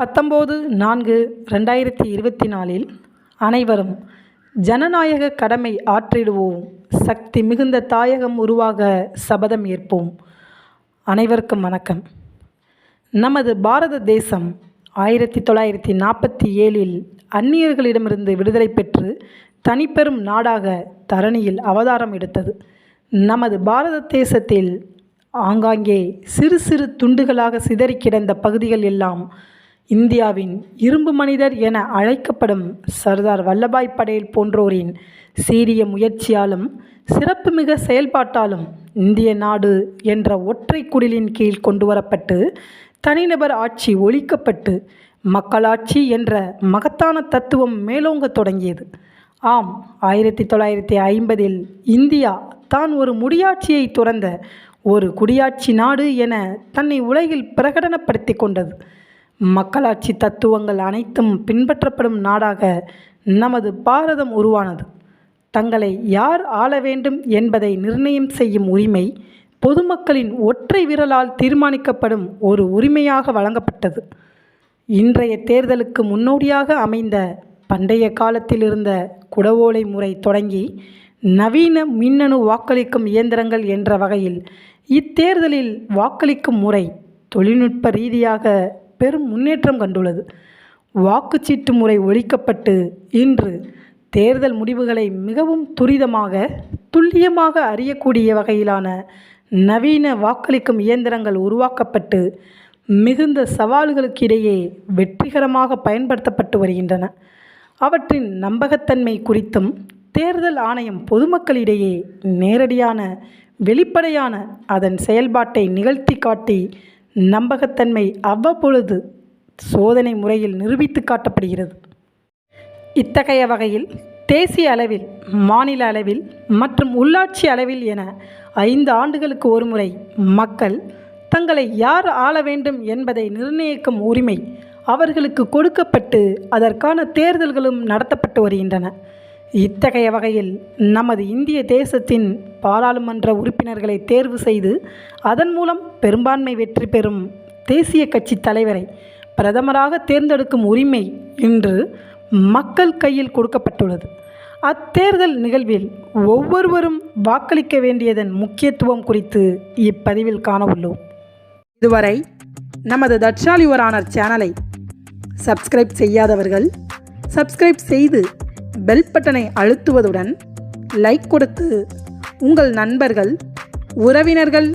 பத்தொம்போது நான்கு ரெண்டாயிரத்தி இருபத்தி நாலில் அனைவரும் ஜனநாயக கடமை ஆற்றிடுவோம். சக்தி மிகுந்த தாயகம் உருவாக சபதம் ஏற்போம். அனைவருக்கும் வணக்கம். நமது பாரத தேசம் ஆயிரத்தி தொள்ளாயிரத்தி நாற்பத்தி ஏழில் அந்நியர்களிடமிருந்து விடுதலை பெற்று தனிப்பெரும் நாடாக தரணியில் அவதாரம் எடுத்தது. நமது பாரத தேசத்தில் ஆங்காங்கே சிறு சிறு துண்டுகளாக சிதறி கிடந்த பகுதிகள் எல்லாம் இந்தியாவின் இரும்பு மனிதர் என அழைக்கப்படும் சர்தார் வல்லபாய் படேல் போன்றோரின் சீரிய முயற்சியாலும் சிறப்புமிக செயல்பாட்டாலும் இந்திய நாடு என்ற ஒற்றை குடிலின் கீழ் கொண்டு வரப்பட்டு தனிநபர் ஆட்சி ஒழிக்கப்பட்டு மக்களாட்சி என்ற மகத்தான தத்துவம் மேலோங்க தொடங்கியது. ஆம் ஆயிரத்தி தொள்ளாயிரத்தி ஐம்பதில் இந்தியா தான் ஒரு முடியாட்சியை துறந்த ஒரு குடியாட்சி நாடு என தன்னை உலகில் பிரகடனப்படுத்தி கொண்டது. மக்களாட்சி தத்துவங்கள் அனைத்தும் பின்பற்றப்படும் நாடாக நமது பாரதம் உருவானது. தங்களை யார் ஆள வேண்டும் என்பதை நிர்ணயம் செய்யும் உரிமை பொதுமக்களின் ஒற்றை விரலால் தீர்மானிக்கப்படும் ஒரு உரிமையாக வழங்கப்பட்டது. இன்றைய தேர்தலுக்கு முன்னோடியாக அமைந்த பண்டைய காலத்தில் இருந்த குடவோலை முறை தொடங்கி நவீன மின்னணு வாக்களிக்கும் இயந்திரங்கள் என்ற வகையில் இத்தேர்தலில் வாக்களிக்கும் முறை தொழில்நுட்ப ரீதியாக பெரும் முன்னேற்றம் கண்டுள்ளது. வாக்குச்சீட்டு முறை ஒழிக்கப்பட்டு இன்று தேர்தல் முடிவுகளை மிகவும் துரிதமாக துல்லியமாக அறியக்கூடிய வகையிலான நவீன வாக்களிக்கும் இயந்திரங்கள் உருவாக்கப்பட்டு மிகுந்த சவால்களுக்கிடையே வெற்றிகரமாக பயன்படுத்தப்பட்டு வருகின்றன. அவற்றின் நம்பகத்தன்மை குறித்தும் தேர்தல் ஆணையம் பொதுமக்களிடையே நேரடியான வெளிப்படையான அதன் செயல்பாட்டை நிகழ்த்தி காட்டி நம்பகத்தன்மை அவ்வப்பொழுது சோதனை முறையில் நிரூபித்து காட்டப்படுகிறது. இத்தகைய வகையில் தேசிய அளவில் மாநில அளவில் மற்றும் உள்ளாட்சி அளவில் என ஐந்து ஆண்டுகளுக்கு ஒருமுறை மக்கள் தங்களை யார் ஆள வேண்டும் என்பதை நிர்ணயிக்கும் உரிமை அவர்களுக்கு கொடுக்கப்பட்டு அதற்கான தேர்தல்களும் நடத்தப்பட்டு வருகின்றன. இத்தகைய வகையில் நமது இந்திய தேசத்தின் பாராளுமன்ற உறுப்பினர்களை தேர்வு செய்து அதன் மூலம் பெரும்பான்மை வெற்றி பெறும் தேசிய கட்சி தலைவரை பிரதமராக தேர்ந்தெடுக்கும் உரிமை இன்று மக்கள் கையில் கொடுக்கப்பட்டுள்ளது. அத்தேர்தல் நிகழ்வில் ஒவ்வொருவரும் வாக்களிக்க வேண்டியதன் முக்கியத்துவம் குறித்து இப்பதிவில் காண உள்ளோம் இதுவரை நமது தட்சாலி யுவரானர் சேனலை சப்ஸ்கிரைப் செய்யாதவர்கள் சப்ஸ்கிரைப் செய்து பெல் பட்டனை அழுத்துவதுடன் லைக் கொடுத்து உங்கள் நண்பர்கள் உறவினர்கள்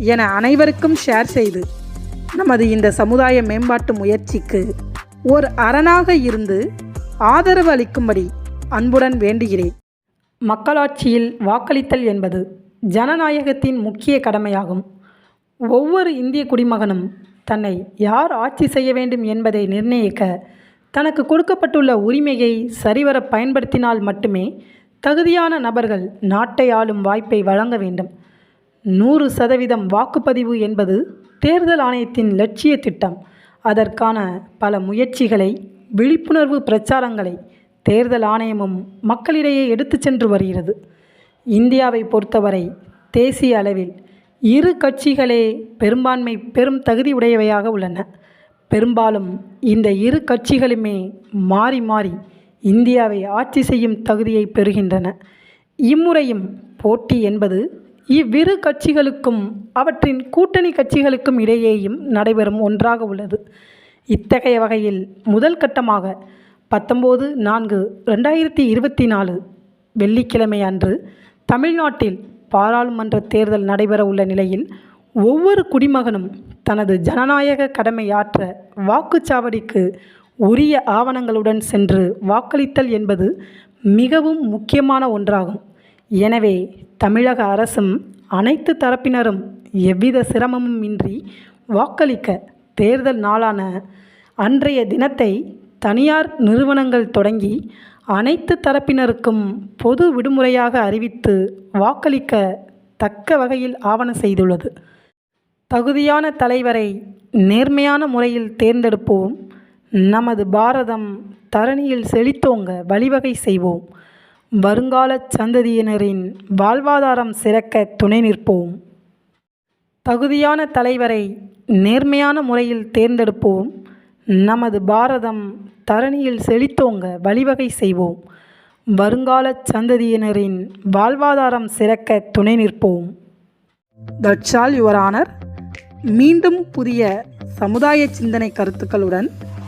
என அனைவருக்கும் ஷேர் செய்து நமது இந்த சமுதாய மேம்பாட்டு முயற்சிக்கு ஒரு அரணாக இருந்து ஆதரவு அளிக்கும்படி அன்புடன் வேண்டுகிறேன். மக்களாட்சியில் வாக்களித்தல் என்பது ஜனநாயகத்தின் முக்கிய கடமையாகும். ஒவ்வொரு இந்திய குடிமகனும் தன்னை யார் ஆட்சி செய்ய வேண்டும் என்பதை நிர்ணயிக்க தனக்கு கொடுக்கப்பட்டுள்ள உரிமையை சரிவர பயன்படுத்தினால் மட்டுமே தகுதியான நபர்கள் நாட்டை ஆளும் வாய்ப்பை வழங்க வேண்டும். நூறு சதவீதம் வாக்குப்பதிவு என்பது தேர்தல் ஆணையத்தின் லட்சிய திட்டம். அதற்கான பல முயற்சிகளை விழிப்புணர்வு பிரச்சாரங்களை தேர்தல் ஆணையமும் மக்களிடையே எடுத்துச் சென்று வருகிறது. இந்தியாவை பொறுத்தவரை தேசிய அளவில் இரு கட்சிகளே பெரும்பான்மை பெரும் தகுதி உடையவையாக உள்ளன. பெரும்பாலும் இந்த இரு கட்சிகளுமே மாறி மாறி இந்தியாவை ஆட்சி செய்யும் தகுதியை பெறுகின்றன. இம்முறையும் போட்டி என்பது இவ்விரு கட்சிகளுக்கும் அவற்றின் கூட்டணி கட்சிகளுக்கும் இடையேயும் நடைபெறும் ஒன்றாக உள்ளது. இத்தகைய வகையில் முதல் கட்டமாக பத்தொம்போது நான்கு ரெண்டாயிரத்தி இருபத்தி நாலு வெள்ளிக்கிழமை அன்று தமிழ்நாட்டில் பாராளுமன்ற தேர்தல் நடைபெற உள்ள நிலையில் ஒவ்வொரு குடிமகனும் தனது ஜனநாயக கடமை ஆற்ற வாக்குச்சாவடிக்கு உரிய ஆவணங்களுடன் சென்று வாக்களித்தல் என்பது மிகவும் முக்கியமான ஒன்றாகும். எனவே தமிழக அரசும் அனைத்து தரப்பினரும் எவ்வித சிரமமும் இன்றி வாக்களிக்க தேர்தல் நாளான அன்றைய தினத்தை தனியார் நிறுவனங்கள் தொடங்கி அனைத்து தரப்பினருக்கும் பொது விடுமுறையாக அறிவித்து வாக்களிக்க தக்க வகையில் ஆவணம் செய்துள்ளது. தகுதியான தலைவரை நேர்மையான முறையில் தேர்ந்தெடுப்போம். நமது பாரதம் தரணியில் செழித்தோங்க வழிவகை செய்வோம். வருங்கால சந்ததியினரின் வாழ்வாதாரம் சிறக்க துணை நிற்போம். தகுதியான தலைவரை நேர்மையான முறையில் தேர்ந்தெடுப்போம். நமது பாரதம் தரணியில் செழித்தோங்க வழிவகை செய்வோம். வருங்கால சந்ததியினரின் வாழ்வாதாரம் சிறக்க துணை நிற்போம். தட்சால் யுவரானர் யுவர் ஆனர் மீண்டும் புதிய சமுதாய சிந்தனை கருத்துக்களுடன்